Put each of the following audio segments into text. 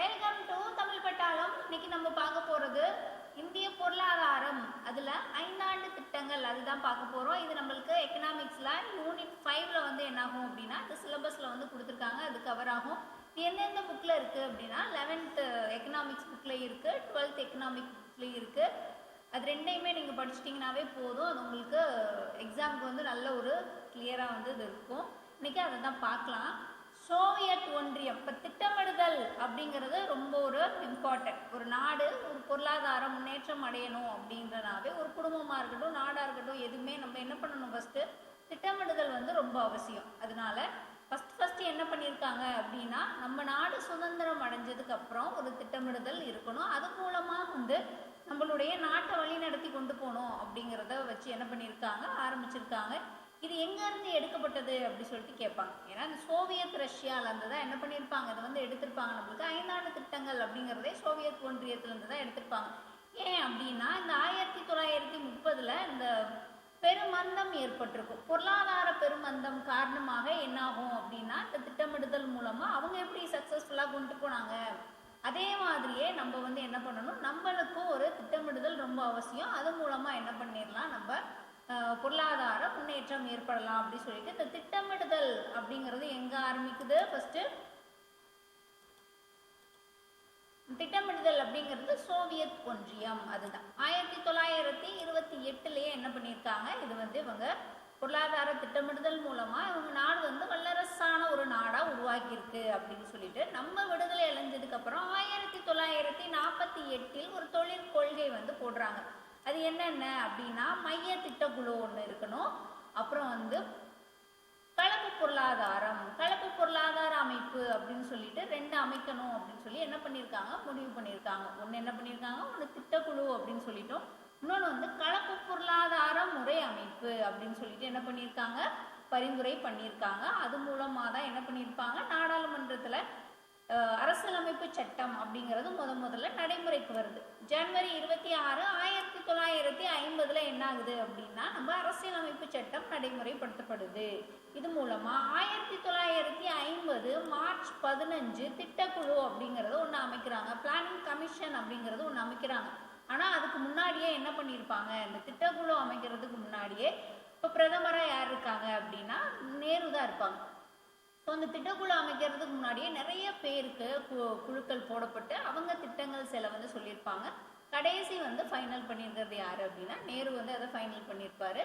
Welcome to Tamil பட்டாளம். இன்னைக்கு நம்ம பார்க்க போறது இந்திய பொருளாதாரம். அதுல ஐந்தாண்டு திட்டங்கள் அதுதான் பார்க்க போறோம். இது நம்மளுக்கு எக்கனாமிக்ஸ்ல யூனிட் ஃபைவ்ல வந்து என்னாகும் அப்படின்னா இந்த சிலபஸ்ல வந்து கொடுத்துருக்காங்க. அது கவர் ஆகும். எந்தெந்த புக்ல இருக்கு அப்படின்னா லெவன்த் எக்கனாமிக்ஸ் புக்ல இருக்கு டுவெல்த் எக்கனாமிக் புக்ல இருக்கு. அது ரெண்டையுமே நீங்கள் படிச்சிட்டிங்கனாவே போதும். அது உங்களுக்கு எக்ஸாமுக்கு வந்து நல்ல ஒரு கிளியராக வந்து இது இருக்கும். இன்னைக்கு அதை தான் பார்க்கலாம். சோவியத் ஒன்றியம் இப்போ திட்டமிடுதல் அப்படிங்கிறது ரொம்ப ஒரு இம்பார்ட்டன்ட் ஒரு நாடு ஒரு பொருளாதார முன்னேற்றம் அடையணும் அப்படின்றனாவே ஒரு குடும்பமாக இருக்கட்டும் நாடாக இருக்கட்டும் எதுவுமே நம்ம என்ன பண்ணணும் ஃபஸ்ட்டு திட்டமிடுதல் வந்து ரொம்ப அவசியம். அதனால ஃபஸ்ட் ஃபஸ்ட்டு என்ன பண்ணியிருக்காங்க அப்படின்னா நம்ம நாடு சுதந்திரம் அடைஞ்சதுக்கு அப்புறம் ஒரு திட்டமிடுதல் இருக்கணும். அது மூலமாக வந்து நம்மளுடைய நாட்டை வழி நடத்தி கொண்டு போகணும் அப்படிங்கிறத வச்சு என்ன பண்ணியிருக்காங்க ஆரம்பிச்சிருக்காங்க. இது எங்கேருந்து எடுக்கப்பட்டது அப்படி சொல்லிட்டு கேட்பாங்க. ஏன்னா இந்த சோவியத் ரஷ்யாவிலேருந்து தான் என்ன பண்ணியிருப்பாங்க? இதை வந்து எடுத்திருப்பாங்க நம்மளுக்கு. ஐந்தாண்டு திட்டங்கள் அப்படிங்கிறதே சோவியத் ஒன்றியத்திலேருந்து தான் எடுத்திருப்பாங்க. ஏன் அப்படின்னா இந்த ஆயிரத்தி தொள்ளாயிரத்தி முப்பதில் இந்த பெருமந்தம் ஏற்பட்டிருக்கும் பொருளாதார பெருமந்தம் காரணமாக என்னாகும் அப்படின்னா இந்த திட்டமிடுதல் மூலமாக அவங்க எப்படி சக்ஸஸ்ஃபுல்லாக கொண்டு போனாங்க? அதே மாதிரியே நம்ம வந்து என்ன பண்ணணும்? நம்மளுக்கும் ஒரு திட்டமிடுதல் ரொம்ப அவசியம். அது மூலமாக என்ன பண்ணிடலாம் நம்ம பொருளாதார முன்னேற்றம் ஏற்படலாம் அப்படின்னு சொல்லிட்டு இந்த திட்டமிடுதல் அப்படிங்கிறது எங்கே ஆரம்பிக்குது? ஃபஸ்ட்டு திட்டமிடுதல் அப்படிங்கிறது சோவியத் ஒன்றியம் அதுதான். ஆயிரத்தி தொள்ளாயிரத்தி இருபத்தி எட்டுலயே என்ன பண்ணியிருக்காங்க? இது வந்து இவங்க பொருளாதார திட்டமிடுதல் மூலமா இவங்க நாடு வந்து வல்லரசான ஒரு நாடா உருவாக்கியிருக்கு அப்படின்னு சொல்லிட்டு நம்ம விடுதலை அடைஞ்சதுக்கு அப்புறம் ஆயிரத்தி தொள்ளாயிரத்தி நாற்பத்தி எட்டில் ஒரு தொழில் கொள்கை வந்து போடுறாங்க. அது என்னென்ன அப்படின்னா மைய திட்டக்குழு ஒன்று இருக்கணும். அப்புறம் வந்து கலப்பு பொருளாதாரம். கலப்பு பொருளாதார அமைப்பு அப்படின்னு சொல்லிட்டு ரெண்டு அமைக்கணும் அப்படின்னு சொல்லி என்ன பண்ணியிருக்காங்க முடிவு பண்ணியிருக்காங்க ஒன்று என்ன பண்ணியிருக்காங்க ஒன்று திட்டக்குழு அப்படின்னு சொல்லிட்டோம். இன்னொன்று வந்து கலப்பு பொருளாதார முறை அமைப்பு அப்படின்னு சொல்லிட்டு என்ன பண்ணியிருக்காங்க பரிந்துரை பண்ணியிருக்காங்க அது மூலமாக தான் என்ன பண்ணியிருப்பாங்க நாடாளுமன்றத்தில் அரசியலமைப்பு சட்டம் அப்படிங்கிறது முத முதல்ல நடைமுறைக்கு வருது. ஜனவரி இருபத்தி ஆறு ஆயிரத்தி தொள்ளாயிரத்தி ஐம்பதுல என்ன ஆகுது அப்படின்னா நம்ம அரசியலமைப்பு சட்டம் நடைமுறைப்படுத்தப்படுது. இது மூலமா ஆயிரத்தி தொள்ளாயிரத்தி ஐம்பது மார்ச் பதினஞ்சு திட்டக்குழு அப்படிங்கிறது ஒன்று அமைக்கிறாங்க. பிளானிங் கமிஷன் அப்படிங்கிறது ஒன்று அமைக்கிறாங்க. ஆனால் அதுக்கு முன்னாடியே என்ன பண்ணியிருப்பாங்க? இந்த திட்டக்குழு அமைக்கிறதுக்கு முன்னாடியே இப்போ பிரதமராக யார் இருக்காங்க அப்படின்னா நேரு தான் இருப்பாங்க. ஸோ அந்த திட்டக்குழு அமைக்கிறதுக்கு முன்னாடியே நிறைய பேருக்கு கு- குழுக்கள் போடப்பட்டு அவங்க திட்டங்கள் சில வந்து சொல்லியிருப்பாங்க. கடைசி வந்து ஃபைனல் பண்ணியிருக்கிறது யார் அப்படின்னா நேரு வந்து அதை ஃபைனல் பண்ணியிருப்பாரு.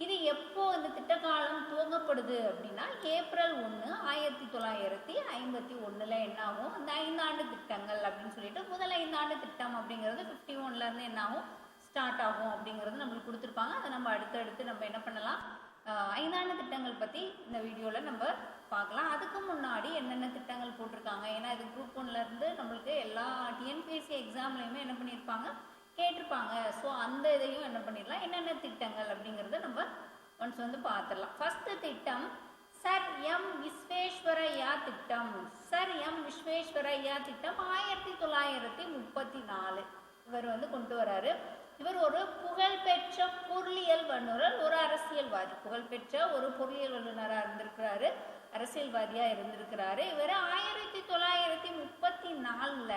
இது எப்போ இந்த திட்டக்காலம் துவங்கப்படுது அப்படின்னா ஏப்ரல் ஒன்று ஆயிரத்தி தொள்ளாயிரத்தி ஐம்பத்தி ஒன்றில் என்ன ஆகும் இந்த ஐந்தாண்டு திட்டங்கள் அப்படின்னு சொல்லிட்டு முதல் ஐந்தாண்டு திட்டம் அப்படிங்கிறது ஃபிஃப்டி ஒன்லேருந்து என்ன ஆகும் ஸ்டார்ட் ஆகும் அப்படிங்கிறது நம்மளுக்கு கொடுத்துருப்பாங்க. அதை நம்ம அடுத்தடுத்து நம்ம என்ன பண்ணலாம்? ஐந்தாண்டு திட்டங்கள் பற்றி இந்த வீடியோவில் நம்ம பார்க்கலாம். அதுக்கு முன்னாடி என்னென்ன திட்டங்கள் போட்டிருக்காங்க? ஏன்னா இது குரூப் ஒன்லேருந்து நம்மளுக்கு எல்லா டிஎன்பிஎஸ்சி எக்ஸாம்லேயுமே என்ன பண்ணியிருப்பாங்க? கேட்டிருப்பாங்க. ஸோ அந்த இதையும் என்ன பண்ணிடலாம்? என்னென்ன திட்டங்கள் அப்படிங்கிறத நம்ம ஒன்ஸ் வந்து பார்த்துடலாம். ஃபஸ்ட்டு திட்டம் சர் எம் விஸ்வேஸ்வரய்யா திட்டம். சர் எம் விஸ்வேஸ்வரய்யா திட்டம் ஆயிரத்தி தொள்ளாயிரத்தி முப்பத்தி நாலு. இவர் வந்து கொண்டு வராரு. இவர் ஒரு புகழ்பெற்ற பொருளியல் வல்லுநர் ஒரு அரசியல்வாதி. புகழ்பெற்ற ஒரு பொருளியல் வல்லுநராக இருந்திருக்கிறாரு. அரசியல்வாதியா இருந்திருக்கிறாரு. இவர் ஆயிரத்தி தொள்ளாயிரத்தி முப்பத்தி நாலில்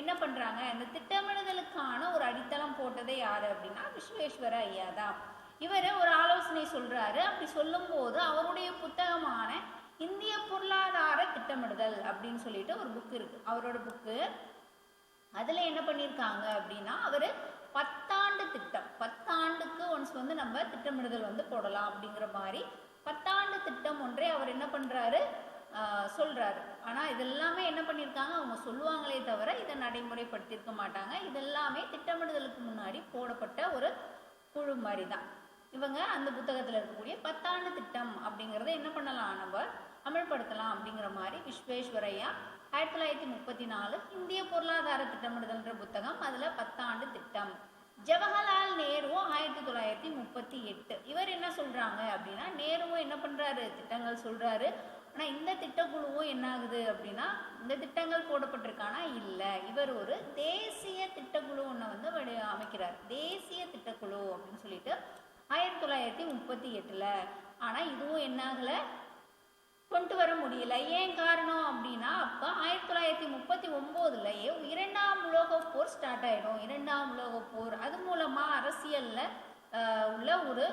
என்ன பண்றாங்க? இந்த திட்டமிடுதலுக்கான ஒரு அடித்தளம் போட்டதே யாரு அப்படின்னா விஸ்வேஸ்வர ஐயா தான். இவர் ஒரு ஆலோசனை சொல்றாரு. அப்படி சொல்லும்போது அவருடைய புத்தகமான இந்திய பொருளாதார திட்டமிடுதல் அப்படின்னு சொல்லிட்டு ஒரு புக் இருக்கு. அவரோட புக்கு அதில் என்ன பண்ணியிருக்காங்க அப்படின்னா அவர் பத்தாண்டு திட்டம் பத்தாண்டுக்கு ஒன்ஸ் வந்து நம்ம திட்டமிடுதல் வந்து போடலாம் அப்படிங்கிற மாதிரி திட்டம் ஒன்றை அவர் என்ன பண்ணுறாரு சொல்கிறாரு ஆனால் இதெல்லாமே என்ன பண்ணியிருக்காங்க? அவங்க சொல்லுவாங்களே தவிர இதை நடைமுறைப்படுத்தியிருக்க மாட்டாங்க. இதெல்லாமே திட்டமிடுதலுக்கு முன்னாடி போடப்பட்ட ஒரு குழு மாதிரி தான் இவங்க அந்த புத்தகத்தில் இருக்கக்கூடிய பத்தாண்டு திட்டம் அப்படிங்கிறத என்ன பண்ணலாம்? நம்ம அமல்படுத்தலாம் அப்படிங்கிற மாதிரி விஸ்வேஸ்வரையா ஆயிரத்தி தொள்ளாயிரத்தி முப்பத்தி நாலு இந்திய பொருளாதார திட்டமிடுதல்ன்ற புத்தகம் அதில் பத்தாண்டு திட்டம். ஜவஹர்லால் நேரு ஆயிரத்தி தொள்ளாயிரத்தி முப்பத்தி எட்டு. இவர் என்ன சொல்றாங்க அப்படின்னா நேருவும் என்ன பண்றாரு? திட்டங்கள் சொல்றாரு. ஆனா இந்த திட்டக்குழுவும் என்ன ஆகுது அப்படின்னா இந்த திட்டங்கள் போடப்பட்டிருக்கானா இல்லை. இவர் ஒரு தேசிய திட்டக்குழு ஒண்ணு வந்து வடி- அமைக்கிறார். தேசிய திட்டக்குழு அப்படின்னு சொல்லிட்டு ஆயிரத்தி தொள்ளாயிரத்தி முப்பத்தி எட்டுல. ஆனா இதுவும் என்ன ஆகல? கொண்டு வர முடியல. ஏன் காரணம் அப்படின்னா அப்போ ஆயிரத்தி தொள்ளாயிரத்தி முப்பத்தி ஒம்போதுலயே இரண்டாம் உலக போர் ஸ்டார்ட் ஆயிடும். இரண்டாம் உலக போர். அது மூலமா அரசியல்ல உள்ள ஒரு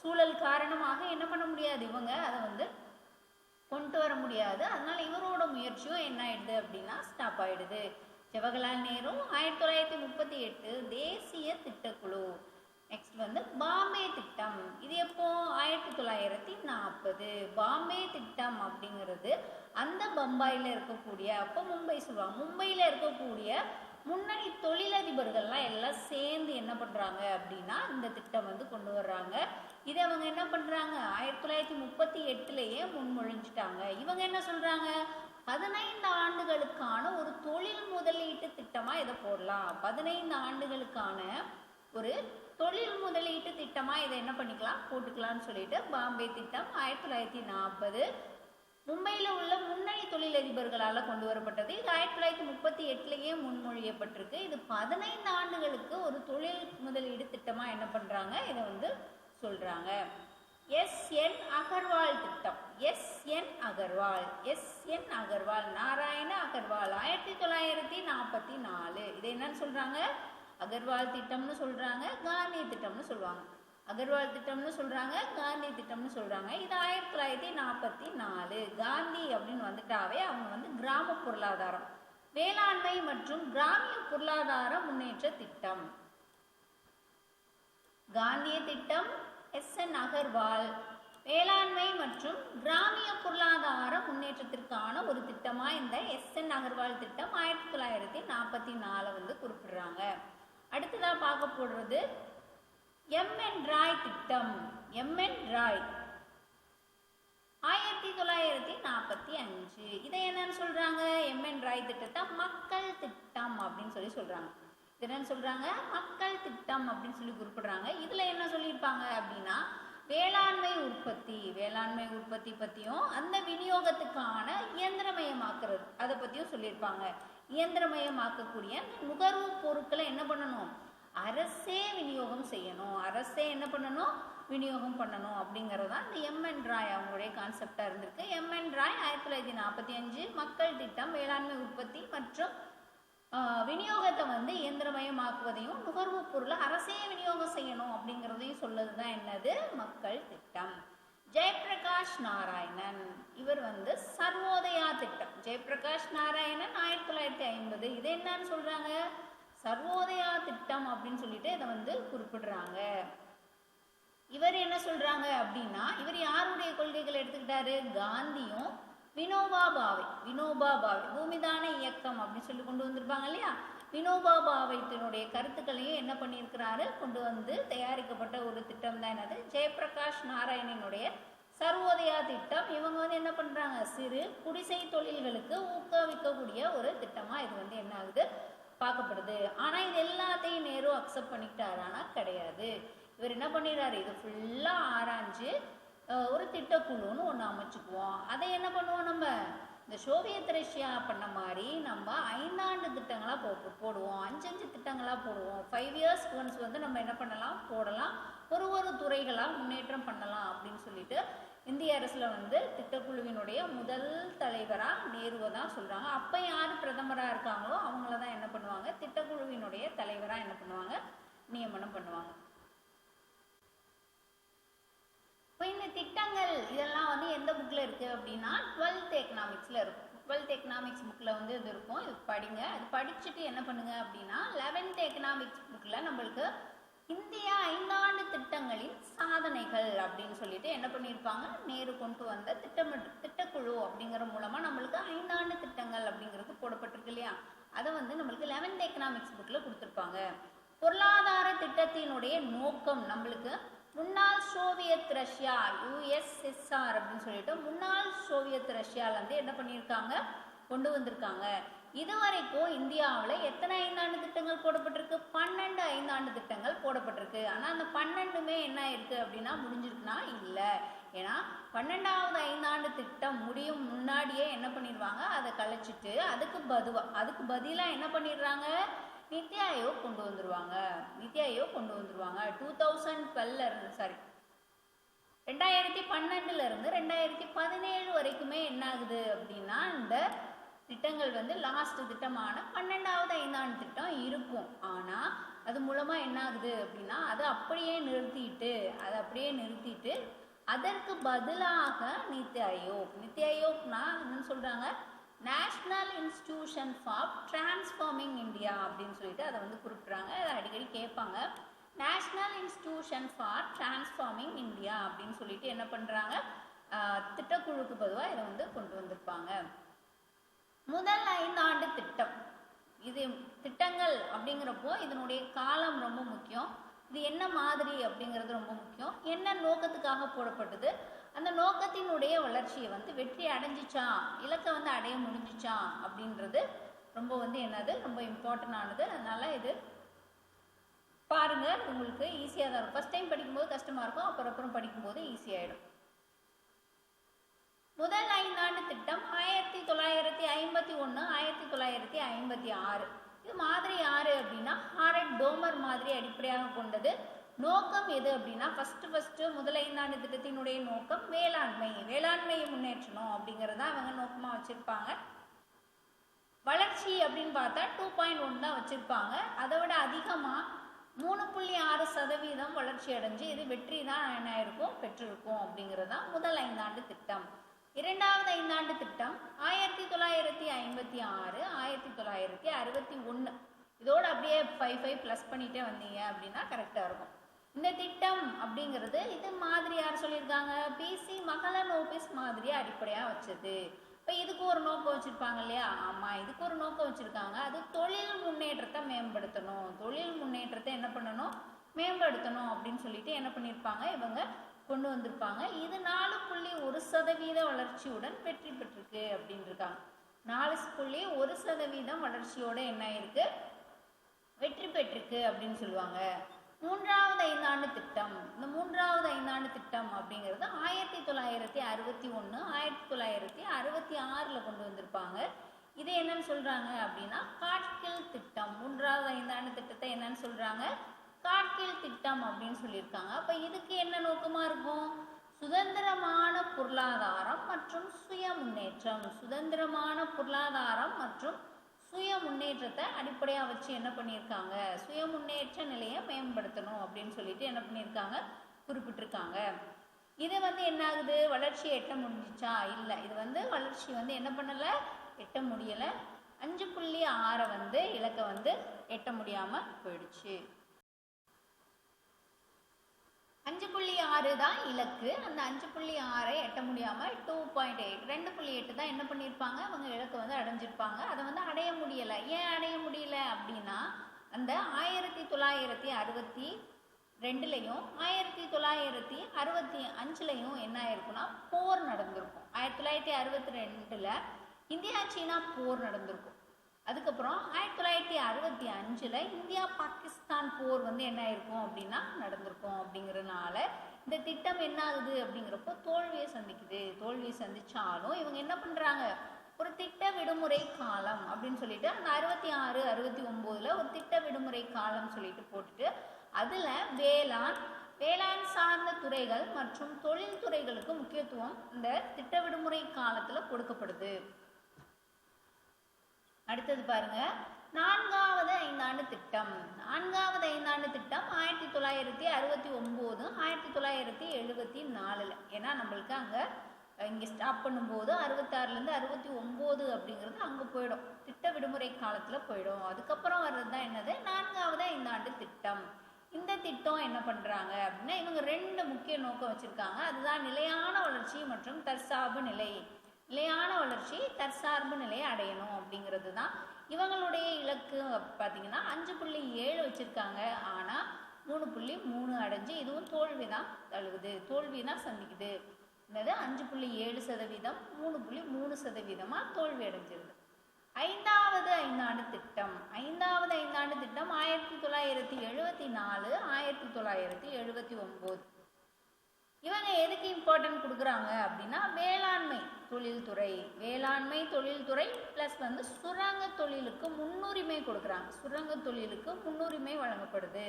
சூழல் காரணமாக என்ன பண்ண முடியாது? இவங்க அதை வந்து கொண்டு வர முடியாது. அதனால இவரோட முயற்சியும் என்ன ஆயிடுது அப்படின்னா ஸ்டாப் ஆயிடுது. ஜவஹர்லால் நேரு ஆயிரத்தி தொள்ளாயிரத்தி முப்பத்தி எட்டு தேசிய திட்டக்குழு. நெக்ஸ்ட் வந்து பாம்பே திட்டம். இது எப்போ? ஆயிரத்தி தொள்ளாயிரத்தி நாற்பது. பாம்பே திட்டம் அப்படிங்கிறது அந்த பம்பாயில் இருக்கக்கூடிய அப்போ மும்பை சொல்லுவாங்க. மும்பையில் இருக்கக்கூடிய முன்னணி தொழிலதிபர்கள்லாம் எல்லாம் சேர்ந்து என்ன பண்ணுறாங்க அப்படின்னா இந்த திட்டம் வந்து கொண்டு வர்றாங்க. இதை அவங்க என்ன பண்ணுறாங்க ஆயிரத்தி தொள்ளாயிரத்தி முப்பத்தி எட்டுலேயே முன்மொழிஞ்சிட்டாங்க. இவங்க என்ன சொல்கிறாங்க பதினைந்து ஆண்டுகளுக்கான ஒரு தொழில் முதலீட்டு திட்டமாக இதை போடலாம். பதினைந்து ஆண்டுகளுக்கான ஒரு தொழில் முதலீட்டு திட்டமாக இதை என்ன பண்ணிக்கலாம்? போட்டுக்கலாம்னு சொல்லிட்டு பாம்பே திட்டம் ஆயிரத்தி தொள்ளாயிரத்தி நாற்பது மும்பையில் உள்ள முன்னணி தொழிலதிபர்களால் கொண்டு வரப்பட்டது. இது ஆயிரத்தி தொள்ளாயிரத்தி முப்பத்தி எட்டுலேயே முன்மொழியப்பட்டிருக்கு. இது பதினைந்து ஆண்டுகளுக்கு ஒரு தொழில் முதலீடு திட்டமாக என்ன பண்ணுறாங்க இதை வந்து சொல்கிறாங்க எஸ் என் அகர்வால் திட்டம். S N Agarwal. S N Agarwal. Narayana Agarwal. ஆயிரத்தி தொள்ளாயிரத்தி நாற்பத்தி நாலு. இது என்னன்னு சொல்கிறாங்க அகர்வால் திட்டம்னு சொல்கிறாங்க காந்தி திட்டம்னு சொல்லுவாங்க. அகர்வால் திட்டம்னு சொல்கிறாங்க காந்தி திட்டம்னு சொல்கிறாங்க இது ஆயிரத்தி தொள்ளாயிரத்தி நாற்பத்தி நாலு. காந்தி அப்படின்னு வந்துட்டாவே அவங்க வந்து கிராம பொருளாதாரம். வேளாண்மை மற்றும் கிராமிய பொருளாதார முன்னேற்ற திட்டம். காந்திய திட்டம் எஸ் என் அகர்வால். வேளாண்மை மற்றும் கிராமிய பொருளாதார முன்னேற்றத்திற்கான ஒரு திட்டமா இந்த எஸ் என் அகர்வால் திட்டம் ஆயிரத்தி தொள்ளாயிரத்தி நாற்பத்தி நாலு வந்து குறிப்பிடுறாங்க. அடுத்ததா பார்க்க போடுறது எம் என் ராய் திட்டம். எம் என் ராய் ஆயிரத்தி தொள்ளாயிரத்தி நாற்பத்தி அஞ்சு. இதை என்னன்னு சொல்றாங்க? எம் என் ராய் திட்டத்தை? மக்கள் திட்டம் அப்படின்னு சொல்லி சொல்றாங்க. இது என்னன்னு சொல்றாங்க? மக்கள் திட்டம் அப்படின்னு சொல்லி குறிப்பிடுறாங்க. இதுல என்ன சொல்லியிருப்பாங்க அப்படின்னா வேளாண்மை உற்பத்தி வேளாண்மை உற்பத்தி பத்தியும் அந்த விநியோகத்துக்கான இயந்திரமயமாக்குறது அதை பத்தியும் சொல்லியிருப்பாங்க. இயந்திரமயமாக்கக்கூடிய அந்த நுகர்வு பொருட்களை என்ன பண்ணணும்? அரசே விநியோகம் செய்யணும். அரசே என்ன பண்ணணும்? விநியோகம் பண்ணணும். அப்படிங்கிறது தான் இந்த எம்என் ராய் அவங்களுடைய கான்செப்டாக இருந்திருக்கு. எம்என் ராய் ஆயிரத்தி தொள்ளாயிரத்தி நாற்பத்தி அஞ்சு மக்கள் திட்டம் வேளாண்மை உற்பத்தி மற்றும் விநியோகத்தை வந்து இயந்திரமயமாக்குவதையும் நுகர்வுப் பொருளை அரசே விநியோகம் செய்யணும் அப்படிங்கிறதையும் சொல்லது தான் என்னது? மக்கள் திட்டம். ஜெயபிரகாஷ் நாராயணன். இவர் வந்து சர்வோதயா திட்டம். ஜெயபிரகாஷ் நாராயணன் ஆயிரத்தி தொள்ளாயிரத்தி ஐம்பது. இது என்னன்னு சொல்றாங்க? சர்வோதயா திட்டம் அப்படின்னு சொல்லிட்டு இதை வந்து குறிப்பிடுறாங்க. இவர் என்ன சொல்றாங்க அப்படின்னா இவர் யாருடைய கொள்கைகளை எடுத்துக்கிட்டாரு? காந்தியும் வினோபா பாவை வினோபா பாவை. பூமிதான இயக்கம் அப்படின்னு சொல்லி கொண்டு வந்திருப்பாங்க இல்லையா? வினோபா பாவைத்தினுடைய கருத்துக்களையும் என்ன பண்ணியிருக்கிறாரு? கொண்டு வந்து தயாரிக்கப்பட்ட ஒரு திட்டம் தான் என்னது? ஜெயபிரகாஷ் நாராயணனுடைய சர்வோதயா திட்டம். இவங்க வந்து என்ன பண்றாங்க? சிறு குடிசை தொழில்களுக்கு ஊக்குவிக்கக்கூடிய ஒரு திட்டமா இது வந்து என்ன ஆகுது? பார்க்கப்படுது ஆனா இது எல்லாத்தையும் நேரு அக்செப்ட் பண்ணிக்கிட்டாரானா கிடையாது. இவர் என்ன பண்ணிடுறாரு? இது ஃபுல்லா ஆராய்ஞ்சு ஒரு திட்டக்குழுன்னு ஒன்று அமைச்சுக்குவோம். அதை என்ன பண்ணுவோம் நம்ம? இந்த சோவியத் ரஷ்யா பண்ண மாதிரி நம்ம ஐந்தாண்டு திட்டங்களாக போ போடுவோம். அஞ்சஞ்சு திட்டங்களாக போடுவோம். ஃபைவ் இயர்ஸ் ஒன்ஸ் வந்து நம்ம என்ன பண்ணலாம்? போடலாம். ஒரு ஒரு துறைகளாக முன்னேற்றம் பண்ணலாம் அப்படின்னு சொல்லிட்டு இந்திய அரசில் வந்து திட்டக்குழுவினுடைய முதல் தலைவராக நேருவை தான் சொல்கிறாங்க அப்போ யார் பிரதமராக இருக்காங்களோ அவங்கள தான் என்ன பண்ணுவாங்க? திட்டக்குழுவினுடைய தலைவராக என்ன பண்ணுவாங்க? நியமனம் பண்ணுவாங்க. இப்போ இந்த திட்டங்கள் இதெல்லாம் வந்து எந்த புக்கில் இருக்குது அப்படின்னா டுவெல்த் எக்கனாமிக்ஸில் இருக்கும். டுவெல்த் எக்கனாமிக்ஸ் புக்கில் வந்து இது இருக்கும். இது படிங்க. அது படிச்சுட்டு என்ன பண்ணுங்க அப்படின்னா லெவன்த் எக்கனாமிக்ஸ் புக்கில் நம்மளுக்கு இந்தியா ஐந்தாண்டு திட்டங்களின் சாதனைகள் அப்படின்னு சொல்லிட்டு என்ன பண்ணியிருப்பாங்க? நேரு கொண்டு வந்த திட்டமிட்டு திட்டக்குழு அப்படிங்கிற மூலமாக நம்மளுக்கு ஐந்தாண்டு திட்டங்கள் அப்படிங்கிறது போடப்பட்டிருக்கு இல்லையா? அதை வந்து நம்மளுக்கு லெவன்த் எக்கனாமிக்ஸ் புக்கில் கொடுத்துருப்பாங்க. பொருளாதார திட்டத்தினுடைய நோக்கம் நம்மளுக்கு முன்னாள் சோவியத் ரஷ்யா யுஎஸ்எஸ்ஆர் அப்படின்னு சொல்லிட்டு முன்னாள் சோவியத் ரஷ்யாவிலேருந்து என்ன பண்ணியிருக்காங்க? கொண்டு வந்திருக்காங்க. இதுவரைக்கும் இந்தியாவில் எத்தனை ஐந்தாண்டு திட்டங்கள் போடப்பட்டிருக்கு? பன்னெண்டு ஐந்தாண்டு திட்டங்கள் போடப்பட்டிருக்கு. ஆனால் அந்த பன்னெண்டுமே என்ன இருக்கு அப்படின்னா முடிஞ்சிருக்குன்னா இல்லை. ஏன்னா பன்னெண்டாவது ஐந்தாண்டு திட்டம் முடியும் முன்னாடியே என்ன பண்ணிடுவாங்க அதை கழிச்சிட்டு அதுக்கு பதுவாக அதுக்கு பதிலாக என்ன பண்ணிடுறாங்க? நித்தி ஆயோக் கொண்டு வந்துருவாங்க. நித்தி ஆயோக் கொண்டு வந்துருவாங்க. டூ தௌசண்ட் டுவெல்ல இருந்து சாரி ரெண்டாயிரத்தி பன்னெண்டுல இருந்து ரெண்டாயிரத்தி பதினேழு வரைக்குமே என்ன ஆகுது அப்படின்னா இந்த திட்டங்கள் வந்து லாஸ்ட் திட்டமான பன்னெண்டாவது ஐந்தாண்டு திட்டம் இருக்கும். ஆனால் அது மூலமாக என்ன ஆகுது அப்படின்னா அதை அப்படியே நிறுத்திட்டு அதை அப்படியே நிறுத்திட்டு அதற்கு பதிலாக நித்தி ஆயோக். நித்தி ஆயோக்னா என்னன்னு சொல்கிறாங்க national institution for transforming India அப்படின்னு சொல்லிட்டு அதை வந்து குறிப்பிட்றாங்க. அதை அடிக்கடி கேட்பாங்க. National institution for transforming India அப்படின்னு சொல்லிட்டு என்ன பண்ணுறாங்க திட்டக்குழுக்கு பொதுவாக இதை வந்து கொண்டு வந்திருப்பாங்க. முதல் ஐந்தாண்டு திட்டம். இது திட்டங்கள் அப்படிங்கிறப்போ இதனுடைய காலம் ரொம்ப முக்கியம். இது என்ன மாதிரி அப்படிங்கிறது ரொம்ப முக்கியம். என்ன நோக்கத்துக்காக போடப்பட்டது? அந்த நோக்கத்தினுடைய வளர்ச்சியை வந்து வெற்றி அடைஞ்சிச்சா? இலக்கை வந்து அடைய முடிஞ்சிச்சா? அப்படின்றது ரொம்ப வந்து என்னது? ரொம்ப இம்பார்ட்டண்டானது அதனால இது பாருங்க. உங்களுக்கு ஈஸியாக தான் இருக்கும். ஃபஸ்ட் டைம் படிக்கும்போது கஷ்டமாக இருக்கும். அப்புறம் அப்புறம் படிக்கும்போது ஈஸியாகிடும் முதல் ஐந்தாண்டு திட்டம் ஆயிரத்தி தொள்ளாயிரத்தி ஐம்பத்தி ஒன்று ஆயிரத்தி தொள்ளாயிரத்தி ஐம்பத்தி ஆறு. இது மாதிரி ஆறு அப்படின்னா ஹாரட் டோமர் மாதிரி அடிப்படையாக கொண்டது. நோக்கம் எது அப்படின்னா ஃபஸ்ட்டு ஃபஸ்ட்டு முதல் ஐந்தாண்டு திட்டத்தினுடைய நோக்கம் வேளாண்மை. வேளாண்மையை முன்னேற்றணும் அப்படிங்கிறது தான் அவங்க நோக்கமாக வச்சுருப்பாங்க. வளர்ச்சி அப்படின்னு பார்த்தா டூ பாயிண்ட் ஒன் தான் வச்சுருப்பாங்க. அதை விட அதிகமாக மூணு புள்ளி ஆறு சதவீதம் வளர்ச்சி அடைஞ்சு இது வெற்றி தான் என்ன இருக்கும் பெற்றிருக்கும் அப்படிங்கிறது தான் முதல் ஐந்தாண்டு திட்டம். இரண்டாவது ஐந்தாண்டு திட்டம் ஆயிரத்தி தொள்ளாயிரத்தி ஐம்பத்தி ஆறு ஆயிரத்தி தொள்ளாயிரத்தி அறுபத்தி ஒன்று இதோடு அப்படியே ஃபைவ் ஃபைவ் ப்ளஸ் பண்ணிட்டே வந்தீங்க அப்படின்னா கரெக்டாக இருக்கும். இந்த திட்டம் அப்படிங்கிறது இது மாதிரி யார் சொல்லியிருக்காங்க? பிசி மகளன் ஓபிஸ் மாதிரியே அடிப்படையாக வச்சது. இப்போ இதுக்கு ஒரு நோக்கம் வச்சுருப்பாங்க இல்லையா? ஆமாம் இதுக்கு ஒரு நோக்கம் வச்சுருக்காங்க. அது தொழில் முன்னேற்றத்தை மேம்படுத்தணும். தொழில் முன்னேற்றத்தை என்ன பண்ணணும்? மேம்படுத்தணும் அப்படின்னு சொல்லிட்டு என்ன பண்ணியிருப்பாங்க? இவங்க கொண்டு வந்திருப்பாங்க. இது நாலு புள்ளி ஒரு சதவீத வளர்ச்சியுடன் வெற்றி பெற்றிருக்கு அப்படின்னு இருக்காங்க நாலு புள்ளி ஒரு சதவீதம் வளர்ச்சியோட என்ன ஆயிருக்கு வெற்றி பெற்றிருக்கு அப்படின்னு சொல்லுவாங்க. மூன்றாவது ஐந்தாண்டு திட்டம். இந்த மூன்றாவது ஐந்தாண்டு திட்டம் அப்படிங்கிறது ஆயிரத்தி தொள்ளாயிரத்தி அறுபத்தி ஒன்று ஆயிரத்தி தொள்ளாயிரத்தி அறுபத்தி ஆறில் கொண்டு வந்திருப்பாங்க. இது என்னன்னு சொல்றாங்க அப்படின்னா காட்கில் திட்டம். மூன்றாவது ஐந்தாண்டு திட்டத்தை என்னன்னு சொல்றாங்க? காட்கில் திட்டம் அப்படின்னு சொல்லியிருக்காங்க. அப்போ இதுக்கு என்ன நோக்கமாக இருக்கும்? சுதந்திரமான பொருளாதாரம் மற்றும் சுய முன்னேற்றம். சுதந்திரமான பொருளாதாரம் மற்றும் சுய முன்னேற்றத்தை அடிப்படையாக வச்சு என்ன பண்ணியிருக்காங்க? சுய முன்னேற்ற நிலையை மேம்படுத்தணும் அப்படின்னு சொல்லிட்டு என்ன பண்ணியிருக்காங்க? குறிப்பிட்டிருக்காங்க. இது வந்து என்ன ஆகுது? வளர்ச்சி எட்ட முடிஞ்சிச்சா? இல்லை. இது வந்து வளர்ச்சி வந்து என்ன பண்ணலை? எட்ட முடியலை. அஞ்சு புள்ளி ஆறை வந்து இலக்கை வந்து எட்ட முடியாமல் போயிடுச்சு. அஞ்சு புள்ளி ஆறு தான் இலக்கு. அந்த அஞ்சு புள்ளி ஆறை எட்ட முடியாமல் டூ பாயிண்ட் எயிட் ரெண்டு புள்ளி எட்டு தான் என்ன பண்ணியிருப்பாங்க அவங்க இலக்கை வந்து அடைஞ்சிருப்பாங்க. அதை வந்து அடைய முடியலை. ஏன் அடைய முடியல அப்படின்னா அந்த ஆயிரத்தி தொள்ளாயிரத்தி அறுபத்தி ரெண்டுலையும் ஆயிரத்தி தொள்ளாயிரத்தி அறுபத்தி அஞ்சுலையும் என்ன ஆயிருக்குன்னா போர் நடந்திருக்கும். ஆயிரத்தி தொள்ளாயிரத்தி அறுபத்தி ரெண்டில் இந்தியா சீனா போர் நடந்திருக்கும். அதுக்கப்புறம் ஆயிரத்தி தொள்ளாயிரத்தி அறுபத்தி அஞ்சில் இந்தியா பாகிஸ்தான் போர் வந்து என்ன ஆயிருக்கும் அப்படின்னா நடந்திருக்கும் அப்படிங்கறதுனால இந்த திட்டம் என்ன ஆகுது அப்படிங்கிறப்போ தோல்வியை சந்திக்குது. தோல்வியை சந்திச்சாலும் இவங்க என்ன பண்ணுறாங்க ஒரு திட்ட விடுமுறை காலம் அப்படின்னு சொல்லிட்டு அந்த அறுபத்தி ஆறு அறுபத்தி ஒம்போதில் ஒரு திட்ட விடுமுறை காலம் சொல்லிட்டு போட்டுட்டு அதில் வேளாண் வேளாண் சார்ந்த துறைகள் மற்றும் தொழில் துறைகளுக்கு முக்கியத்துவம் இந்த திட்ட விடுமுறை காலத்தில் கொடுக்கப்படுது. அடுத்தது பாருங்க. நான்காவது ஐந்தாண்டு திட்டம். நான்காவது ஐந்தாண்டு திட்டம் ஆயிரத்தி தொள்ளாயிரத்தி அறுபத்தி ஒம்பது ஆயிரத்தி தொள்ளாயிரத்தி எழுபத்தி நாலில் ஏன்னா நம்மளுக்கு அங்கே இங்கே ஸ்டாப் பண்ணும்போது அறுபத்தாறுலேருந்து அறுபத்தி ஒம்பது அப்படிங்கிறது அங்கே போயிடும். திட்ட விடுமுறை காலத்தில் போயிடும். அதுக்கப்புறம் வர்றது தான் என்னது? நான்காவது ஐந்தாண்டு திட்டம். இந்த திட்டம் என்ன பண்ணுறாங்க அப்படின்னா இவங்க ரெண்டு முக்கிய நோக்கம் வச்சுருக்காங்க. அதுதான் நிலையான வளர்ச்சி மற்றும் தற்சார்பு நிலை. நிலையான வளர்ச்சி தற்சார்பு நிலையை அடையணும் அப்படிங்கிறது தான் இவங்களுடைய இலக்கு. பார்த்தீங்கன்னா அஞ்சு புள்ளி ஏழு வச்சுருக்காங்க. ஆனால் மூணு புள்ளி மூணு அடைஞ்சு இதுவும் தோல்வி தான் தழுவுது. தோல்வி தான் சந்திக்குது. என்னது? அஞ்சு புள்ளி ஏழு சதவீதம் மூணு புள்ளி மூணு சதவீதமாக தோல்வி அடைஞ்சிருது. ஐந்தாவது ஐந்தாண்டு திட்டம். ஐந்தாவது ஐந்தாண்டு திட்டம் ஆயிரத்தி தொள்ளாயிரத்தி எழுபத்தி நாலு ஆயிரத்தி தொள்ளாயிரத்தி எழுபத்தி ஒம்பது. இவங்க எதுக்கு இம்பார்ட்டன்ட் கொடுக்குறாங்க அப்படின்னா வேளாண்மை தொழில்துறை வேளாண்மை தொழில்துறை ப்ளஸ் வந்து சுரங்க தொழிலுக்கு முன்னுரிமை கொடுக்குறாங்க. சுரங்க தொழிலுக்கு முன்னுரிமை வழங்கப்படுது.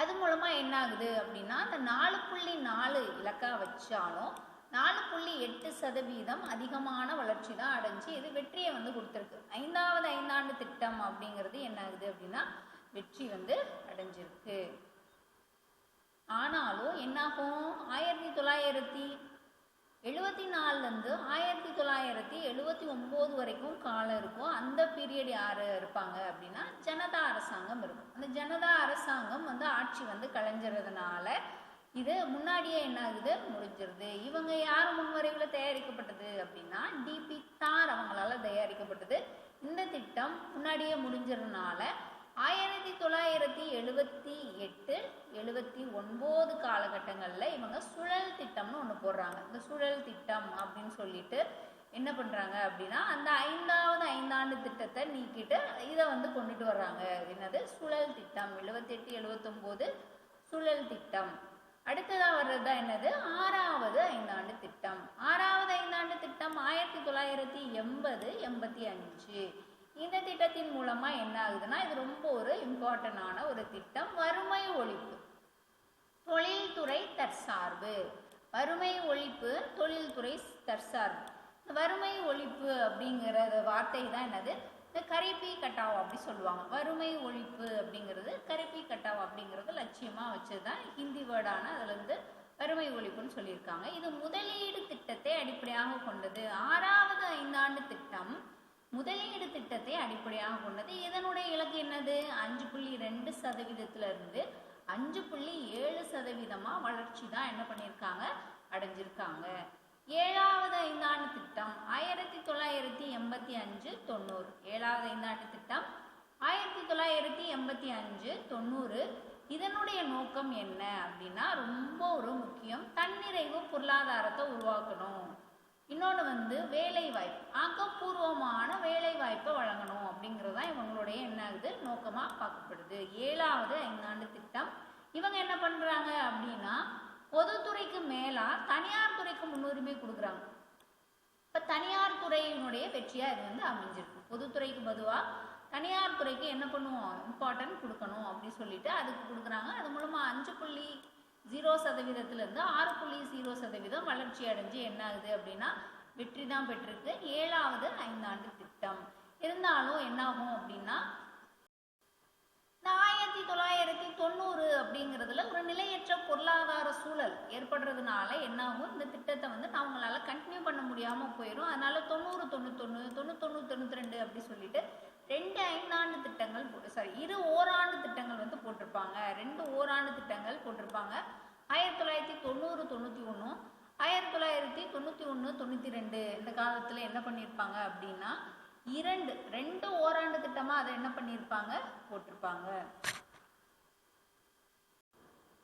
அது மூலமா என்ன ஆகுது அப்படின்னா அந்த நாலு புள்ளி நாலு இலக்கா வச்சாலும் நாலு புள்ளி எட்டு சதவீதம் அதிகமான வளர்ச்சி தான் அடைஞ்சு இது வெற்றியை வந்து கொடுத்துருக்கு. ஐந்தாவது ஐந்தாண்டு திட்டம் அப்படிங்கிறது என்ன ஆகுது அப்படின்னா வெற்றி வந்து அடைஞ்சிருக்கு. ஆனாலும் என்னாகும்? ஆயிரத்தி தொள்ளாயிரத்தி எழுபத்தி நாலுலேருந்து ஆயிரத்தி தொள்ளாயிரத்தி எழுபத்தி ஒம்பது வரைக்கும் காலம் இருக்கும். அந்த பீரியட் யார் இருப்பாங்க அப்படின்னா ஜனதா அரசாங்கம் இருக்கும். அந்த ஜனதா அரசாங்கம் வந்து ஆட்சி வந்து கலைஞ்சிறதுனால இது முன்னாடியே என்ன ஆகுது முடிஞ்சிருது. இவங்க யார் முன்வரைவில் தயாரிக்கப்பட்டது அப்படின்னா டிபி தார் அவங்களால தயாரிக்கப்பட்டது. இந்த திட்டம் முன்னாடியே முடிஞ்சதுனால ஆயிரத்தி தொள்ளாயிரத்தி எழுபத்தி எட்டு எழுபத்தி ஒன்பது காலகட்டங்களில் இவங்க சுழல் திட்டம்னு ஒன்று போடுறாங்க. இந்த சுழல் திட்டம் அப்படின்னு சொல்லிட்டு என்ன பண்ணுறாங்க அப்படின்னா அந்த ஐந்தாவது ஐந்தாண்டு திட்டத்தை நீக்கிட்டு இதை வந்து கொண்டுட்டு வர்றாங்க. என்னது? சுழல் திட்டம். எழுபத்தெட்டு எழுபத்தொம்போது சுழல் திட்டம். அடுத்ததாக வர்றது தான் என்னது? ஆறாவது ஐந்தாண்டு திட்டம். ஆறாவது ஐந்தாண்டு திட்டம் ஆயிரத்தி தொள்ளாயிரத்தி எண்பது எண்பத்தி அஞ்சு. இந்த திட்டத்தின் மூலமா என்ன ஆகுதுன்னா இது ரொம்ப ஒரு இம்பார்ட்டண்டான ஒரு திட்டம். வறுமை ஒழிப்பு. தொழில்துறை தற்சார்பு. வறுமை ஒழிப்பு தொழில்துறை தற்சார்பு. இந்த வறுமை ஒழிப்பு அப்படிங்கிற வார்த்தை தான் என்னது? இந்த கரிப்பி கட்டாவ் அப்படி சொல்லுவாங்க. வறுமை ஒழிப்பு அப்படிங்கிறது கரிப்பி கட்டாவ் அப்படிங்கிறது லட்சியமாக வச்சது தான் ஹிந்தி வேர்டான அதுல இருந்து வறுமை ஒழிப்புன்னு சொல்லியிருக்காங்க. இது முதலீடு திட்டத்தை அடிப்படையாக கொண்டது. ஆறாவது ஐந்தாண்டு திட்டம் முதலீடு திட்டத்தை அடிப்படையாக கொண்டது. இதனுடைய இலக்கு என்னது? அஞ்சு புள்ளி ரெண்டு சதவீதத்திலிருந்து அஞ்சு புள்ளி ஏழு சதவீதமா வளர்ச்சி தான் என்ன பண்ணியிருக்காங்க? அடைஞ்சிருக்காங்க. ஏழாவது ஐந்தாண்டு திட்டம் ஆயிரத்தி தொள்ளாயிரத்தி எண்பத்தி அஞ்சு தொண்ணூறு. ஏழாவது ஐந்தாண்டு திட்டம் ஆயிரத்தி தொள்ளாயிரத்தி எண்பத்தி அஞ்சு தொண்ணூறு. இதனுடைய நோக்கம் என்ன அப்படின்னா ரொம்ப ஒரு முக்கியம். தன்னிறைவு பொருளாதாரத்தை உருவாக்கணும். இன்னொன்று வந்து வேலை வாய்ப்பு ஆக்கப்பூர்வமான வேலை வாய்ப்பை வழங்கணும் அப்படிங்கிறது தான் இவங்களுடைய என்ன ஆகுது? நோக்கமாக பார்க்கப்படுது. ஏழாவது ஐந்தாண்டு திட்டம். இவங்க என்ன பண்ணுறாங்க அப்படின்னா பொதுத்துறைக்கு மேலாக தனியார் துறைக்கு முன்னுரிமை கொடுக்குறாங்க. இப்போ தனியார் துறையினுடைய வெற்றியாக இது வந்து அமைஞ்சிருக்கும் பொதுத்துறைக்கு பொதுவாக தனியார் துறைக்கு என்ன பண்ணுவோம்? இம்பார்ட்டன்ட் கொடுக்கணும் அப்படின்னு சொல்லிட்டு அதுக்கு கொடுக்குறாங்க. அது மூலமாக அஞ்சு புள்ளி ஜீரோ சதவீதத்திலிருந்து ஆறு புள்ளி ஜீரோ சதவீதம் வளர்ச்சி அடைஞ்சு என்ன ஆகுது அப்படின்னா வெற்றி தான் பெற்றிருக்கு. ஏழாவது ஐந்தாண்டு திட்டம். இருந்தாலும் என்னாகும் அப்படின்னா இந்த ஆயிரத்தி தொள்ளாயிரத்தி தொண்ணூறு அப்படிங்கிறதுல ஒரு நிலையற்ற பொருளாதார சூழல் ஏற்படுறதுனால என்னாகும்? இந்த திட்டத்தை வந்து அவங்களால கண்டினியூ பண்ண முடியாமல் போயிடும் அதனால தொண்ணூறு தொண்ணூத்தொன்று தொண்ணூத்தொன்று தொண்ணூற்றி ரெண்டு அப்படி சொல்லிட்டு ரெண்டு ஐந்தாண்டு திட்டங்கள் போட்டு சாரி இரு ஓராண்டு திட்டங்கள் வந்து போட்டிருப்பாங்க. ரெண்டு ஓராண்டு திட்டங்கள் போட்டிருப்பாங்க. ஆயிரத்தி தொள்ளாயிரத்தி தொண்ணூறு தொண்ணூற்றி ஒன்று ஆயிரத்தி தொள்ளாயிரத்தி தொண்ணூற்றி ஒன்று தொண்ணூற்றி ரெண்டு இந்த காலத்தில் என்ன பண்ணியிருப்பாங்க அப்படின்னா இரண்டு ரெண்டு ஓராண்டு திட்டமாக அதை என்ன பண்ணியிருப்பாங்க போட்டிருப்பாங்க.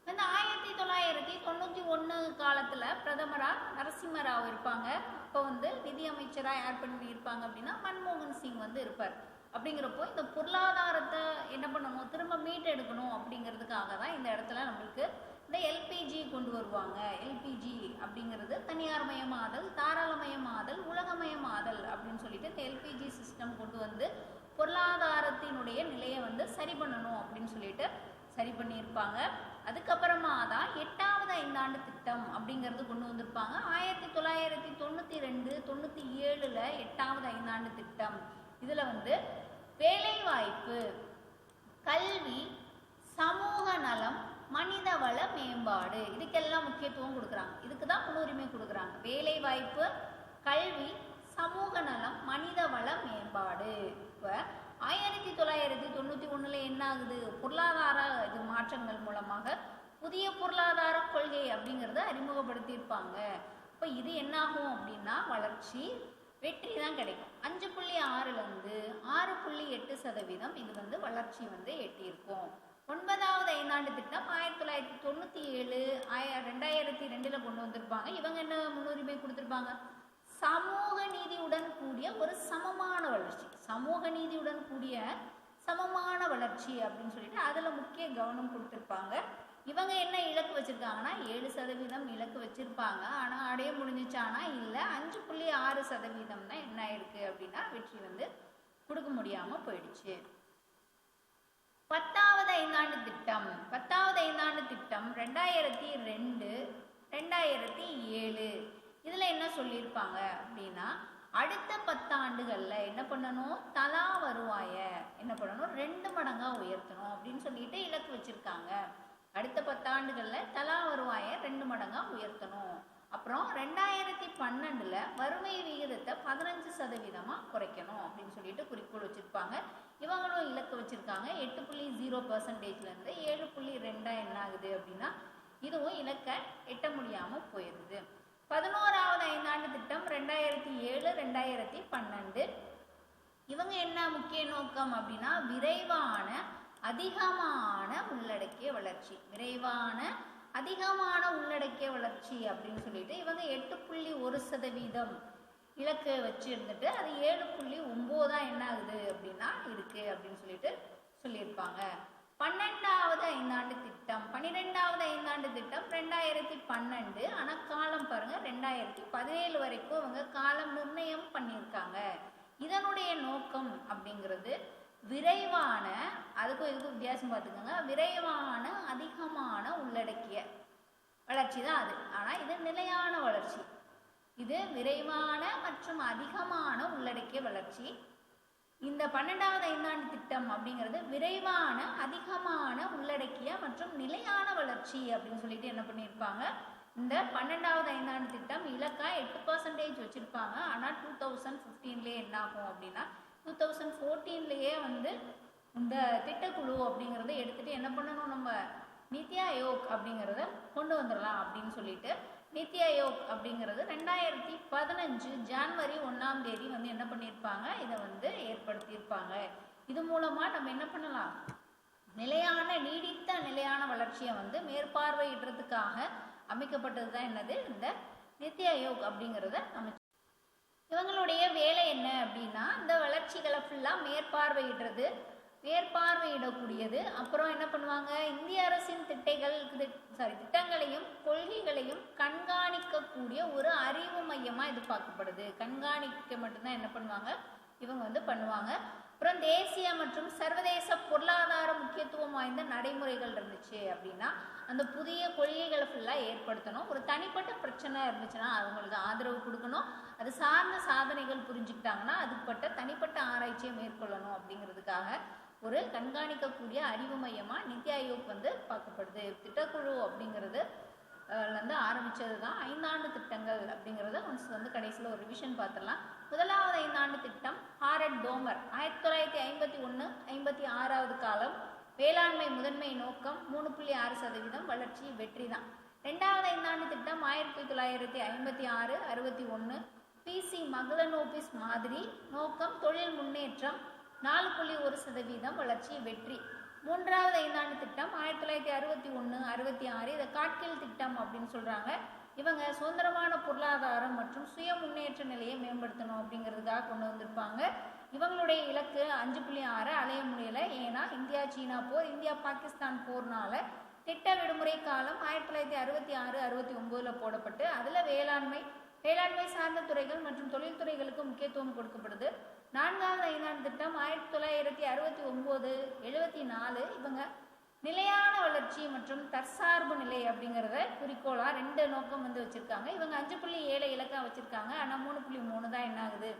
இந்த ஆயிரத்தி தொள்ளாயிரத்தி தொண்ணூற்றி ஒன்று காலத்தில் பிரதமராக நரசிம்மராவ் இருப்பாங்க. அப்போ வந்து நிதியமைச்சராக யார் பண்ணியிருப்பாங்க அப்படின்னா மன்மோகன் சிங் வந்து இருப்பார். அப்படிங்கிறப்போ இந்த பொருளாதாரத்தை என்ன பண்ணணும்? திரும்ப மீட்டெடுக்கணும் அப்படிங்கிறதுக்காக தான் இந்த இடத்துல நம்மளுக்கு இந்த எல்பிஜி கொண்டு வருவாங்க. எல்பிஜி அப்படிங்கிறது தனியார் மயமாதல் தாராளமயமாதல் உலகமயமாதல் அப்படின்னு சொல்லிட்டு இந்த எல்பிஜி சிஸ்டம் கொண்டு வந்து பொருளாதாரத்தினுடைய நிலையை வந்து சரி பண்ணணும் அப்படின்னு சொல்லிட்டு சரி பண்ணியிருப்பாங்க. அதுக்கப்புறமா தான் எட்டாவது ஐந்தாண்டு திட்டம் அப்படிங்கிறது கொண்டு வந்திருப்பாங்க. ஆயிரத்தி தொள்ளாயிரத்தி தொண்ணூற்றி ரெண்டு தொண்ணூற்றி ஏழில் எட்டாவது ஐந்தாண்டு திட்டம். இதில் வந்து வேலைவாய்ப்பு. கல்வி சமூக நலம் மனிதவள மேம்பாடு. இதுக்கெல்லாம் முக்கியத்துவம் கொடுக்குறாங்க. இதுக்கு தான் முன்னுரிமை கொடுக்குறாங்க. வேலைவாய்ப்பு கல்வி சமூக நலம் மனிதவள மேம்பாடு. இப்போ ஆயிரத்தி தொள்ளாயிரத்தி தொண்ணூற்றி ஒன்றில் என்ன ஆகுது? பொருளாதார இது மாற்றங்கள் மூலமாக புதிய பொருளாதார கொள்கை அப்படிங்கிறத அறிமுகப்படுத்தியிருப்பாங்க. இப்போ இது என்னாகும் அப்படின்னா வளர்ச்சி வெற்றி தான் கிடைக்கும். அஞ்சு புள்ளி ஆறுலேருந்து ஆறு புள்ளி எட்டு சதவீதம் இது வந்து வளர்ச்சி வந்து எட்டியிருக்கும். ஒன்பதாவது ஐந்தாண்டு திட்டம் ஆயிரத்தி தொள்ளாயிரத்தி தொண்ணூற்றி ஏழு ஆய ரெண்டாயிரத்தி ரெண்டில் கொண்டு வந்திருப்பாங்க. இவங்க என்ன முன்னுரிமை கொடுத்துருப்பாங்க? சமூக நீதியுடன் கூடிய ஒரு சமமான வளர்ச்சி. சமூக நீதியுடன் கூடிய சமமான வளர்ச்சி அப்படின்னு சொல்லிட்டு அதில் முக்கிய கவனம் கொடுத்துருப்பாங்க. இவங்க என்ன இலக்கு வச்சுருக்காங்கன்னா ஏழு சதவீதம் இலக்கு வச்சுருப்பாங்க. ஆனால் அடைய முடிஞ்சிச்சானா? இல்லை அஞ்சு புள்ளி ஆறு சதவீதம் தான் என்ன ஆயிருக்கு அப்படின்னா வெற்றி வந்து கொடுக்க முடியாமல் போயிடுச்சு. பத்தாவது ஐந்தாண்டு திட்டம். பத்தாவது ஐந்தாண்டு திட்டம் ரெண்டாயிரத்தி ரெண்டு ரெண்டாயிரத்தி ஏழு. இதில் என்ன சொல்லியிருப்பாங்க அப்படின்னா அடுத்த பத்தாண்டுகளில் என்ன பண்ணணும்? தலா வருவாயை. என்ன பண்ணணும்? ரெண்டு மடங்காக உயர்த்தணும் அப்படின்னு சொல்லிட்டு இலக்கு வச்சுருக்காங்க. அடுத்த பத்தாண்டுகளில் தலா வருவாயை ரெண்டு மடங்காக உயர்த்தணும். அப்புறம் ரெண்டாயிரத்தி பன்னெண்டில் வறுமை விகிதத்தை பதினஞ்சு சதவீதமாக குறைக்கணும் அப்படின்னு சொல்லிட்டு குறிக்கோள் வச்சுருப்பாங்க. இவங்களும் இலக்கு வச்சுருக்காங்க. எட்டு புள்ளி ஜீரோ பர்சன்டேஜ்லேருந்து ஏழு புள்ளி ரெண்டாக என்ன ஆகுது அப்படின்னா இதுவும் இலக்கை எட்ட முடியாமல் போயிடுது பதினோராவது ஐந்தாண்டு திட்டம் ரெண்டாயிரத்தி ஏழு ரெண்டாயிரத்தி பன்னெண்டு. இவங்க என்ன முக்கிய நோக்கம் அப்படின்னா விரைவான அதிகமான உள்ளடக்கிய வளர்ச்சி. விரைவான அதிகமான உள்ளடக்கிய வளர்ச்சி அப்படின்னு சொல்லிட்டு இவங்க எட்டு புள்ளி ஒரு சதவீதம் இலக்கு வச்சு இருந்துட்டு அது ஏழு புள்ளி ஒம்போதா என்ன ஆகுது அப்படின்னா இருக்கு அப்படின்னு சொல்லிட்டு சொல்லியிருப்பாங்க. பன்னெண்டாவது ஐந்தாண்டு திட்டம். பன்னிரெண்டாவது ஐந்தாண்டு திட்டம் ரெண்டாயிரத்தி பன்னெண்டு. ஆனால் காலம் பாருங்க ரெண்டாயிரத்தி பதினேழு வரைக்கும் அவங்க காலம் நிர்ணயம் பண்ணியிருக்காங்க. இதனுடைய நோக்கம் அப்படிங்கிறது விரைவான அதுக்கும் இதுக்கும் வித்தியாசம் பார்த்துக்கோங்க. விரைவான அதிகமான உள்ளடக்கிய வளர்ச்சி தான் அது. ஆனால் இது நிலையான வளர்ச்சி. இது விரைவான மற்றும் அதிகமான உள்ளடக்கிய வளர்ச்சி. இந்த பன்னெண்டாவது ஐந்தாண்டு திட்டம் அப்படிங்கிறது விரைவான அதிகமான உள்ளடக்கிய மற்றும் நிலையான வளர்ச்சி அப்படின்னு சொல்லிட்டு என்ன பண்ணியிருப்பாங்க? இந்த பன்னெண்டாவது ஐந்தாண்டு திட்டம் இலக்கா எட்டு பர்சன்டேஜ் வச்சுருப்பாங்க. ஆனால் டூ தௌசண்ட் ஃபிஃப்டீன்லேயே என்ன ஆகும் அப்படின்னா டூ தௌசண்ட் ஃபோர்டீன்லேயே வந்து இந்த திட்டக்குழு அப்படிங்கிறத எடுத்துகிட்டு என்ன பண்ணணும்? நம்ம நித்தி ஆயோக் அப்படிங்கிறத கொண்டு வந்துடலாம் அப்படின்னு சொல்லிட்டு நித்தி ஆயோக் அப்படிங்கிறது ரெண்டாயிரத்தி பதினஞ்சு ஜான்வரி ஒன்றாம் தேதி வந்து என்ன பண்ணியிருப்பாங்க? இதை வந்து ஏற்படுத்தியிருப்பாங்க. இது மூலமாக நம்ம என்ன பண்ணலாம்? நிலையான நீடித்த நிலையான வளர்ச்சியை வந்து மேற்பார்வையிடுறதுக்காக அமைக்கப்பட்டது தான் என்னது? இந்த நித்தி ஆயோக் அப்படிங்கிறத நம்ம இவங்களுடைய வேலை என்ன அப்படின்னா இந்த வளர்ச்சிகளை ஃபுல்லாக மேற்பார்வையிடுறது மேற்பார்வையிடக்கூடியது. அப்புறம் என்ன பண்ணுவாங்க? இந்திய அரசின் திட்டைகள் சாரி திட்டங்களையும் கொள்கைகளையும் கண்காணிக்கக்கூடிய ஒரு அறிவு மையமாக இது பார்க்கப்படுது கண்காணிக்க மட்டும்தான் என்ன பண்ணுவாங்க? இவங்க வந்து பண்ணுவாங்க. அப்புறம் தேசிய மற்றும் சர்வதேச பொருளாதார முக்கியத்துவம் வாய்ந்த நடைமுறைகள் இருந்துச்சு அப்படின்னா அந்த புதிய கொள்கைகளை ஃபுல்லாக ஏற்படுத்தணும். ஒரு தனிப்பட்ட பிரச்சனை இருந்துச்சுன்னா அவங்களுக்கு ஆதரவு கொடுக்கணும். அது சார்ந்த சாதனைகள் புரிஞ்சுக்கிட்டாங்கன்னா அதுக்குப்பட்ட தனிப்பட்ட ஆராய்ச்சியை மேற்கொள்ளணும் அப்படிங்கிறதுக்காக ஒரு கண்காணிக்கக்கூடிய அறிவு மையமாக நித்தி ஆயோக் வந்து பார்க்கப்படுது. திட்டக்குழு அப்படிங்கிறது வந்து ஆரம்பித்தது தான் ஐந்தாண்டு திட்டங்கள் அப்படிங்கிறத ஒன்ஸ் வந்து கடைசியில் ஒரு ரிவிஷன் பார்த்துடலாம். முதலாவது ஐந்தாண்டு திட்டம் ஹாரட் டோமர். ஆயிரத்தி தொள்ளாயிரத்தி ஐம்பத்தி ஒன்று ஐம்பத்தி ஆறாவது காலம். வேளாண்மை முதன்மை நோக்கம் மூணு புள்ளி ஆறு சதவீதம் வளர்ச்சி வெற்றி தான் ரெண்டாவது ஐந்தாண்டு திட்டம் ஆயிரத்தி தொள்ளாயிரத்தி ஐம்பத்தி ஆறு அறுபத்தி ஒன்று பிசி மகளனோபிஸ் மாதிரி நோக்கம் தொழில் முன்னேற்றம் நாலு புள்ளி ஒரு சதவீதம் வளர்ச்சி வெற்றி. மூன்றாவது ஐந்தாண்டு திட்டம் ஆயிரத்தி தொள்ளாயிரத்தி அறுபத்தி ஒன்று அறுபத்தி ஆறு இதை காட்கில் திட்டம் அப்படின்னு சொல்கிறாங்க இவங்க சுதந்திரமான பொருளாதாரம் மற்றும் சுய முன்னேற்ற நிலையை மேம்படுத்தணும் அப்படிங்கிறதுக்காக கொண்டு வந்திருப்பாங்க. இவங்களுடைய இலக்கு அஞ்சு புள்ளி ஆறு அலைய முடியலை. ஏன்னா இந்தியா சீனா போர் இந்தியா பாகிஸ்தான் போர்னால திட்ட விடுமுறை காலம் ஆயிரத்தி தொள்ளாயிரத்தி அறுபத்தி ஆறு அறுபத்தி ஒம்போதில் போடப்பட்டு அதில் வேளாண்மை வேளாண்மை சார்ந்த துறைகள் மற்றும் தொழில்துறைகளுக்கு முக்கியத்துவம் கொடுக்கப்படுது. நான்காவது ஐந்தாண்டு திட்டம் ஆயிரத்தி தொள்ளாயிரத்தி அறுபத்தி ஒம்பது எழுபத்தி நாலு. இவங்க நிலையான வளர்ச்சி மற்றும் தற்சார்பு நிலை அப்படிங்கிறத குறிக்கோளாக ரெண்டு நோக்கம் வந்து வச்சுருக்காங்க. இவங்க அஞ்சு புள்ளி ஏழு இலக்கா வச்சுருக்காங்க. ஆனால் மூணு புள்ளி மூணு தான் என்ன ஆகுது?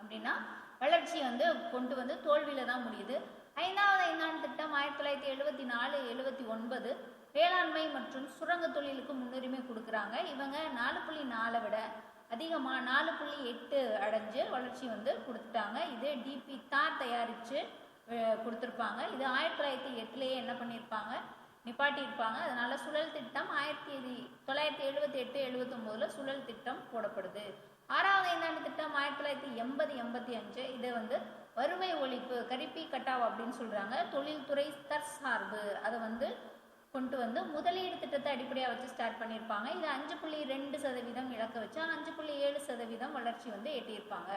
அப்படின்னா வளர்ச்சி வந்து கொண்டு வந்து தோல்வியில் தான் முடியுது. ஐந்தாவது ஐந்தாண்டு திட்டம் ஆயிரத்தி தொள்ளாயிரத்தி எழுபத்தி நாலு எழுபத்தி ஒன்பது. வேளாண்மை மற்றும் சுரங்க தொழிலுக்கு முன்னுரிமை கொடுக்குறாங்க. இவங்க நாலு புள்ளி நாலை விட அதிகமாக நாலு புள்ளி எட்டு அடைஞ்சு வளர்ச்சி வந்து கொடுத்துட்டாங்க. இது டிபி தார் தயாரித்து கொடுத்துருப்பாங்க. இது ஆயிரத்தி தொள்ளாயிரத்தி எட்டுலேயே என்ன பண்ணியிருப்பாங்க? நிப்பாட்டியிருப்பாங்க. அதனால சுழல் திட்டம் ஆயிரத்தி தொள்ளாயிரத்தி எழுபத்தி எட்டு எழுபத்தொம்போதில் சுழல் திட்டம் போடப்படுது. ஆறாவது ஐந்தாண்டு திட்டம்? ஆயிரத்தி தொள்ளாயிரத்தி எண்பது எண்பத்தி அஞ்சு. இது வந்து வறுமை ஒழிப்பு கரிப்பி கட்டாவ் அப்படின்னு சொல்கிறாங்க தொழில்துறை தற்சார்பு. அதை வந்து கொண்டு வந்து முதலீடு திட்டத்தை அடிப்படையாக வச்சு ஸ்டார்ட் பண்ணியிருப்பாங்க. இது அஞ்சு புள்ளி ரெண்டு சதவீதம் இலக்க வச்சு அஞ்சு புள்ளி ஏழு சதவீதம் வளர்ச்சி வந்து எட்டியிருப்பாங்க.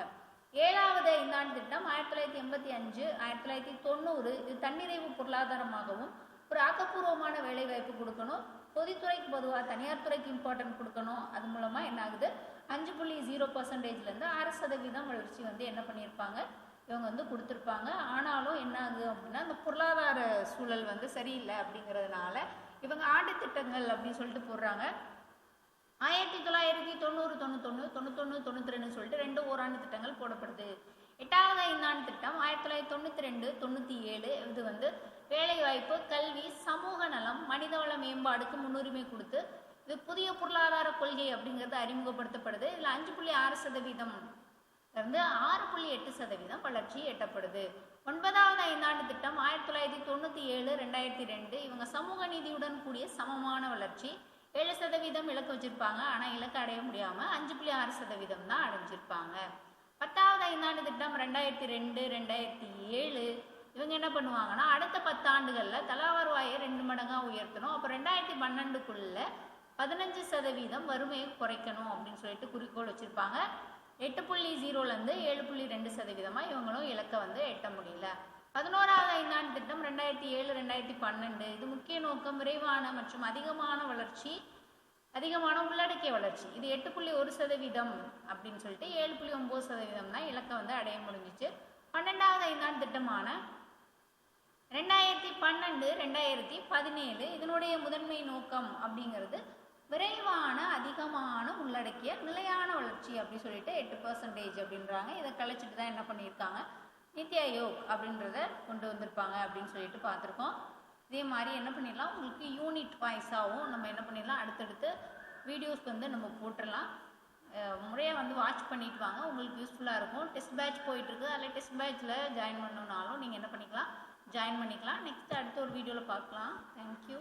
ஏழாவது ஐந்தாண்டு திட்டம் ஆயிரத்தி தொள்ளாயிரத்தி எண்பத்தி அஞ்சு ஆயிரத்தி தொள்ளாயிரத்தி தொண்ணூறு. இது தன்னிறைவு பொருளாதாரமாகவும் ஒரு ஆக்கப்பூர்வமான வேலைவாய்ப்பு கொடுக்கணும். பொதுத்துறைக்கு பொதுவாக தனியார் துறைக்கு இம்பார்ட்டன்ட் கொடுக்கணும். அது மூலமாக என்ன ஆகுது அஞ்சு புள்ளி ஜீரோ பர்சன்டேஜ்லேருந்து ஆறு சதவீதம் வளர்ச்சி வந்து என்ன பண்ணியிருப்பாங்க? இவங்க வந்து கொடுத்துருப்பாங்க. ஆனாலும் என்ன ஆகுது அப்படின்னா அந்த பொருளாதார சூழல் வந்து சரியில்லை அப்படிங்கிறதுனால இவங்க ஆண்டு திட்டங்கள் அப்படின்னு சொல்லிட்டு போடுறாங்க. ஆயிரத்தி தொள்ளாயிரத்தி தொண்ணூறு தொண்ணூத்தொன்று தொண்ணூத்தொன்று தொண்ணூற்றி சொல்லிட்டு ரெண்டு ஓராண்டு திட்டங்கள் போடப்படுது. எட்டாவது ஐந்தாண்டு திட்டம் ஆயிரத்தி தொள்ளாயிரத்தி தொண்ணூற்றி ரெண்டு தொண்ணூற்றி ஏழு இது வந்து வேலைவாய்ப்பு கல்வி சமூக நலம் மனிதவள மேம்பாடுக்கு முன்னுரிமை கொடுத்து இது புதிய பொருளாதார கொள்கை அப்படிங்கிறது அறிமுகப்படுத்தப்படுது. இதில் அஞ்சு புள்ளி ஆறு சதவீதம் இருந்து ஆறு புள்ளி எட்டு சதவீதம் வளர்ச்சி எட்டப்படுது. ஒன்பதாவது ஐந்தாண்டு திட்டம் ஆயிரத்தி தொள்ளாயிரத்தி தொண்ணூற்றி ஏழு ரெண்டாயிரத்தி ரெண்டு. இவங்க சமூக நீதியுடன் கூடிய சமமான வளர்ச்சி. ஏழு சதவீதம் இலக்கு வச்சிருப்பாங்க ஆனால் இலக்கு அடைய முடியாமல் அஞ்சு புள்ளி ஆறு சதவீதம் தான் அடைஞ்சிருப்பாங்க. பத்தாவது ஐந்தாண்டு திட்டம் ரெண்டாயிரத்தி ரெண்டு ரெண்டாயிரத்தி ஏழு. இவங்க என்ன பண்ணுவாங்கன்னா அடுத்த பத்தாண்டுகளில் தலா வருவாயை ரெண்டு மடங்காக உயர்த்தணும். அப்போ ரெண்டாயிரத்தி பன்னெண்டுக்குள்ள பதினஞ்சு சதவீதம் வறுமையை குறைக்கணும் அப்படின்னு சொல்லிட்டு குறிக்கோள் வச்சுருப்பாங்க. எட்டு புள்ளி ஜீரோலேருந்து ஏழு புள்ளி ரெண்டு சதவீதமாக இவங்களும் இலக்கை வந்து எட்ட முடியல. பதினோராவது ஐந்தாண்டு திட்டம் ரெண்டாயிரத்தி ஏழு ரெண்டாயிரத்தி பன்னெண்டு. இது முக்கிய நோக்கம் விரைவான மற்றும் அதிகமான வளர்ச்சி அதிகமான உள்ளடக்கிய வளர்ச்சி. இது எட்டு புள்ளி ஒரு சதவீதம் அப்படின்னு சொல்லிட்டு ஏழு புள்ளி ஒம்பது சதவீதம் தான் இலக்கை வந்து அடைய முடிஞ்சிச்சு. பன்னெண்டாவது ஐந்தாண்டு திட்டமான ரெண்டாயிரத்தி பன்னெண்டு ரெண்டாயிரத்தி பதினேழு இதனுடைய முதன்மை நோக்கம் அப்படிங்கிறது விரைவான அதிகமான உள்ளடக்கிய நிலையான வளர்ச்சி அப்படி சொல்லிட்டு எட்டு பர்சன்டேஜ் அப்படின்றாங்க. இதை கழிச்சிட்டு தான் என்ன பண்ணியிருக்காங்க? நித்தி ஆயோக் அப்படின்றத கொண்டு வந்திருப்பாங்க அப்படின்னு சொல்லிட்டு பார்த்துருக்கோம். இதே மாதிரி என்ன பண்ணிடலாம்? உங்களுக்கு யூனிட் வாய்ஸாகவும் நம்ம என்ன பண்ணிடலாம்? அடுத்தடுத்து வீடியோஸ் வந்து நம்ம போட்டுடலாம். முறையாக வந்து வாட்ச் பண்ணிட்டு வாங்க. உங்களுக்கு யூஸ்ஃபுல்லாக இருக்கும். டெஸ்ட் பேட்ச் போயிட்டுருக்கு. அதில் டெஸ்ட் பேட்ச்சில் ஜாயின் பண்ணணுன்னாலும் நீங்கள் என்ன பண்ணிக்கலாம்? ஜாயின் பண்ணிக்கலாம். நெக்ஸ்ட் அடுத்த ஒரு வீடியோவில் பார்க்கலாம். தேங்க்யூ